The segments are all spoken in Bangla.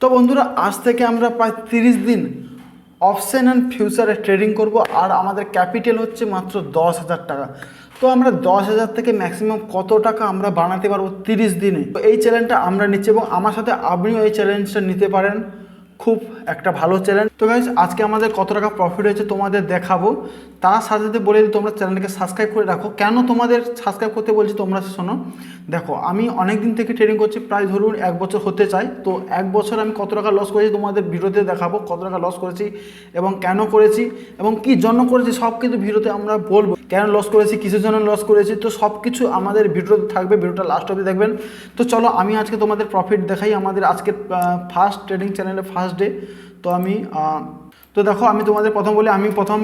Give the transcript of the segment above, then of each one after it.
তো বন্ধুরা, আজ থেকে আমরা প্রায় তিরিশ দিন অপশান অ্যান্ড ফিউচারে ট্রেডিং করব আর আমাদের ক্যাপিটাল হচ্ছে মাত্র দশ হাজার টাকা। তো আমরা দশ হাজার থেকে ম্যাক্সিমাম কত টাকা আমরা বানাতে পারব তিরিশ দিনে? তো এই চ্যালেঞ্জটা আমরা নিচ্ছি এবং আমার সাথে আপনিও এই চ্যালেঞ্জটা নিতে পারেন। খুব একটা ভালো চ্যালেঞ্জ তো গাইজ আজকে আমাদের কত টাকা প্রফিট হয়েছে তোমাদের দেখাবো। তার সাথে সাথে বলে দিই, তোমরা চ্যানেলটাকে সাবস্ক্রাইব করে রাখো। কেন তোমাদের সাবস্ক্রাইব করতে বলছি তোমরা শোনো? দেখো, আমি অনেক দিন থেকে ট্রেডিং করছি, প্রায় ধরুন এক বছর হতে চাই তো এক বছর আমি কত টাকা লস করেছি তোমাদের ভিডিওতে দেখাবো, কত টাকা লস করেছি এবং কেন করেছি এবং কি জন্য করেছি সব কিন্তু ভিডিওতে আমরা বলব। কেন লস করেছি, কিসের জন্য লস করেছি, তো সব কিছু আমাদের ভিডিওতে থাকবে ভিডিওটা লাস্ট অবধি দেখবেন। তো চলো, আমি আজকে তোমাদের প্রফিট দেখাই আমাদের আজকে ফার্স্ট ট্রেডিং চ্যানেলে ফার্স্ট ডে তো আমি তো দেখো, আমি তোমাদের প্রথম বলি, আমি প্রথম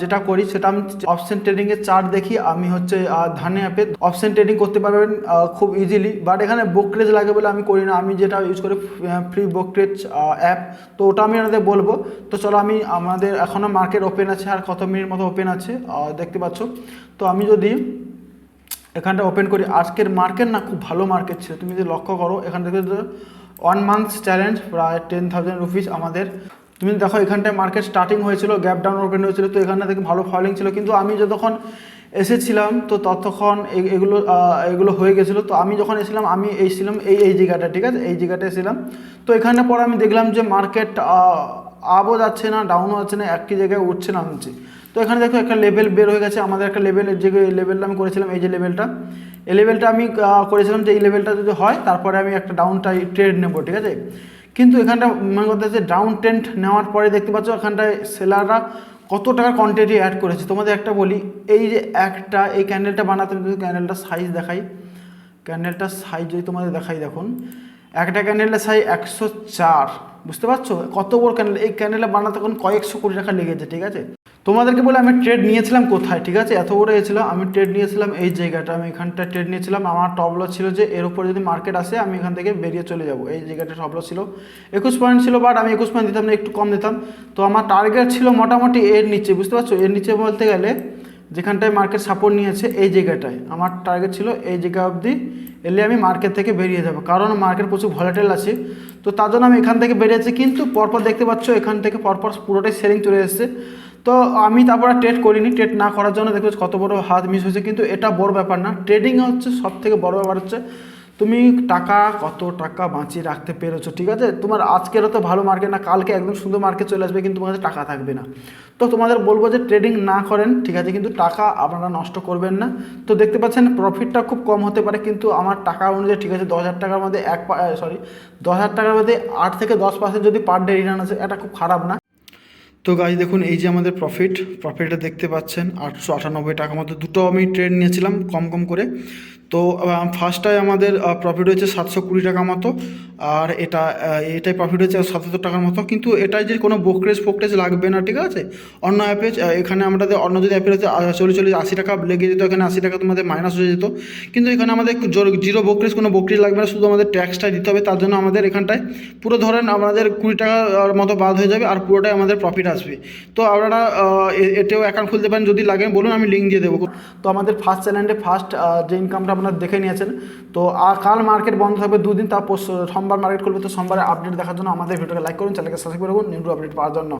যেটা করি সেটা আমি অপশন ট্রেডিংয়ের চার্ট দেখি, আমি হচ্ছে ধানে অ্যাপে অপশন ট্রেডিং করতে পারবেন খুব ইজিলি বাট এখানে ব্রোকরেজ লাগে বলে আমি করি না, আমি যেটা ইউজ করি ফ্রি ব্রোকরেজ অ্যাপ তো ওটা আমি আপনাদের বলব। তো চলো, আমি আমাদের এখনও মার্কেট ওপেন আছে, আর কত মিনিট মতো ওপেন আছে দেখতে পাচ্ছ। তো আমি যদি এখানটা ওপেন করি, আজকের মার্কেট না, খুব ভালো মার্কেট ছিল, তুমি যদি লক্ষ্য করো এখান থেকে ওয়ান মান্থ চ্যালেঞ্জ প্রায় টেন থাউজেন্ড রুপিস আমাদের তুমি দেখো এখানটায় মার্কেট স্টার্টিং হয়েছিল গ্যাপ ডাউন ওপেন হয়েছিল, তো এখানটা থেকে ভালো ফলিং ছিল। কিন্তু আমি যতক্ষণ এসেছিলাম, তো ততক্ষণ এগুলো এগুলো হয়ে গেছিল। তো আমি যখন এসেছিলাম, আমি এসেছিলাম এই এই জায়গাটা, ঠিক আছে? এই জায়গাটা এসেছিলাম। তো এখানে পর আমি দেখলাম যে মার্কেট আপও যাচ্ছে না ডাউনও যাচ্ছে না, একই জায়গায় উঠছে না নামছে। তো এখানে দেখো একটা লেভেল বের হয়ে গেছে। আমাদের একটা লেভেলের যে লেভেলটা আমি করেছিলাম, এই যে লেভেলটা এই লেভেলটা আমি করেছিলাম যে এই লেভেলটা যদি হয়, তারপরে আমি একটা ডাউন ট্রেড নেব, ঠিক আছে? কিন্তু এখানটা মনে করতে যে ডাউন টেন্ট নেওয়ার পরে দেখতে পাচ্ছ এখানটায় সেলাররা কত টাকার কোয়ান্টিটি অ্যাড করেছে। তোমাদের একটা বলি, এই যে একটা, এই ক্যান্ডেলটা বানাতে ক্যান্ডেলটা সাইজ দেখাই। ক্যান্ডেলটার সাইজ যদি তোমাদের দেখাই দেখুন, একটা ক্যান্ডেলের সাইজ একশো চার, বুঝতে পারছ? কত বড় ক্যান্ডেল এই ক্যান্ডেলটা বানাতে এখন কয়েকশো কোটি টাকা লেগেছে, ঠিক আছে? তোমাদেরকে বলে আমি ট্রেড নিয়েছিলাম কোথায়, ঠিক আছে? এত বড় এসেছিল আমি ট্রেড নিয়েছিলাম এই জায়গাটা, আমি এখানটা ট্রেড নিয়েছিলাম। আমার টপলো ছিল যে এর উপরে যদি মার্কেট আসে, আমি এখান থেকে বেরিয়ে চলে যাব। এই জায়গাটা টপলো ছিল। একুশ পয়েন্ট ছিল বাট আমি একুশ পয়েন্ট দিতাম না, একটু কম দিতাম। তো আমার টার্গেট ছিল মোটামুটি এর নিচে, বুঝতে পারছ? এর নিচে বলতে গেলে যেখানটায় মার্কেট সাপোর্ট নিয়েছে, এই জায়গাটায়। আমার টার্গেট ছিল এই জায়গা অবধি এলে আমি মার্কেট থেকে বেরিয়ে যাব। কারণ মার্কেট প্রচুর ভলাটেল আছে। তো তার জন্য আমি এখান থেকে বেরিয়েছি, কিন্তু পরপর দেখতে পাচ্ছ, এখান থেকে পরপর পুরোটাই সেলিং চলে এসেছে। তো আমি তারপর ট্রেড করিনি ট্রেড না করার জন্য দেখবে কত বড় হাত মিস হয়েছে, কিন্তু এটা বড় ব্যাপার না। ট্রেডিং হচ্ছে সব থেকে বড় ব্যাপার হচ্ছে, তুমি টাকা, কত টাকা বাঁচিয়ে রাখতে পেরেছ, ঠিক আছে? তোমার আজকেরও তো ভালো মার্কেট না, কালকে একদম সুন্দর মার্কেট চলে আসবে, কিন্তু তোমার কাছে টাকা থাকবে না। তো তোমাদের বলব যে ট্রেডিং না করেন, ঠিক আছে? কিন্তু টাকা আপনারা নষ্ট করবেন না। তো দেখতে পাচ্ছেন প্রফিটটা খুব কম হতে পারে, কিন্তু আমার টাকা অনুযায়ী, ঠিক আছে, দশ হাজার টাকার মধ্যে এক সরি দশ হাজার টাকার মধ্যে আট থেকে দশ পার্সেন্ট যদি পার ডে রিটার্ন আছে এটা খুব খারাপ না। তো গাছ দেখুন, এই যে আমাদের প্রফিট প্রফিটটা দেখতে পাচ্ছেন, আটশো আটানব্বই টাকা। মতো দুটো আমি ট্রেড নিয়েছিলাম, কম কম করে। তো ফার্স্টটায় আমাদের প্রফিট হয়েছে সাতশো কুড়ি টাকা মতো আর এটা এটাই প্রফিট হয়েছে সাতাত্তর টাকার মতো কিন্তু এটাই যে কোনো ব্রোকরেজ ফোকরেজ লাগবে না ঠিক আছে? অন্য অ্যাপে এখানে আমাদের অন্য যদি অ্যাপের হচ্ছে চল্লিশ চল্লিশ আশি টাকা লেগে যেত এখানে আশি টাকা তোমাদের মাইনাস হয়ে যেত। কিন্তু এখানে আমাদের জিরো বোকরেজ কোনো ব্রোকরেজ লাগবে না শুধু আমাদের ট্যাক্সটা দিতে হবে তার জন্য আমাদের এখানটায় পুরো ধরেন আমাদের কুড়ি টাকার মতো বাদ হয়ে যাবে আর পুরোটাই আমাদের প্রফিট আসবে। তো আপনারা আহ, এ- এতেও অ্যাকাউন্ট খুলতে পারেন যদি লাগে বলুন আমি লিঙ্ক দিয়ে দেবো। তো আমাদের ফার্স্ট চ্যানেলে ফার্স্ট যে ইনকামটা আপনারা দেখে নিয়েছেন। তো আর কাল মার্কেট বন্ধ থাকবে দুদিন, তারপর সোমবার মার্কেট খুলবে। তো সোমবারে আপডেট দেখার জন্য আমাদের ভিডিওটা লাইক করুন চ্যানেলকে সাবস্ক্রাইব করুন নিউ আপডেট পাওয়ার জন্য।